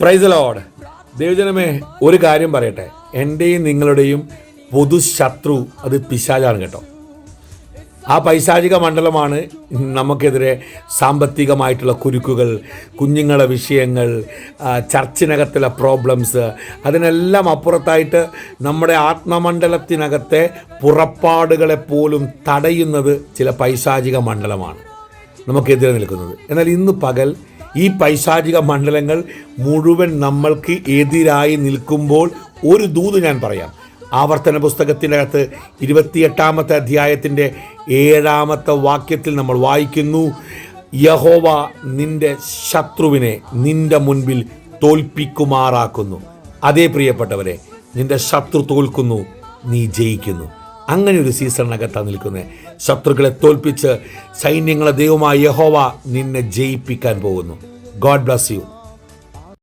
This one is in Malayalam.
പ്രൈസ് ലോഡ് ദൈവജനമേ ഒരു കാര്യം പറയട്ടെ. എന്റെയും നിങ്ങളുടെയും പൊതു ശത്രു അത് പിശാചാണ് കേട്ടോ. ആ പൈശാചിക മണ്ഡലമാണ് നമുക്കെതിരെ സാമ്പത്തികമായിട്ടുള്ള കുരുക്കുകൾ കുഞ്ഞുങ്ങളെ വിഷയങ്ങൾ ചർച്ചിനകത്തുള്ള പ്രോബ്ലംസ് അതിനെല്ലാം അപ്പുറത്തായിട്ട് നമ്മുടെ ആത്മമണ്ഡലത്തിനകത്തെ പുറപ്പാടുകളെ പോലും തടയുന്നത് ചില പൈശാചിക മണ്ഡലമാണ്. നമുക്കെതിരെ നിൽക്കുന്നത്. എന്നാൽ ഇന്ന് പകൽ ഈ പൈശാചിക മണ്ഡലങ്ങൾ മുഴുവൻ നമ്മൾക്ക് എതിരായി നിൽക്കുമ്പോൾ ഒരു ദൂത് ഞാൻ പറയാം. ആവർത്തന പുസ്തകത്തിന്റെ അകത്ത് ഇരുപത്തിയെട്ടാമത്തെ അധ്യായത്തിന്റെ ഏഴാമത്തെ വാക്യത്തിൽ നമ്മൾ വായിക്കുന്നു യഹോവ നിന്റെ ശത്രുവിനെ നിന്റെ മുൻപിൽ തോൽപ്പിക്കുമാറാക്കുന്നു. അതേ പ്രിയപ്പെട്ടവരെ നിന്റെ ശത്രു തോൽക്കുന്നു നീ ജയിക്കുന്നു. അങ്ങനെ ഒരു സീസണിനകത്താണ് നിൽക്കുന്നത്. ശത്രുക്കളെ തോൽപ്പിച്ച് സൈന്യങ്ങളെ ദൈവമായ യഹോവ നിന്നെ ജയിപ്പിക്കാൻ പോകുന്നു. God bless you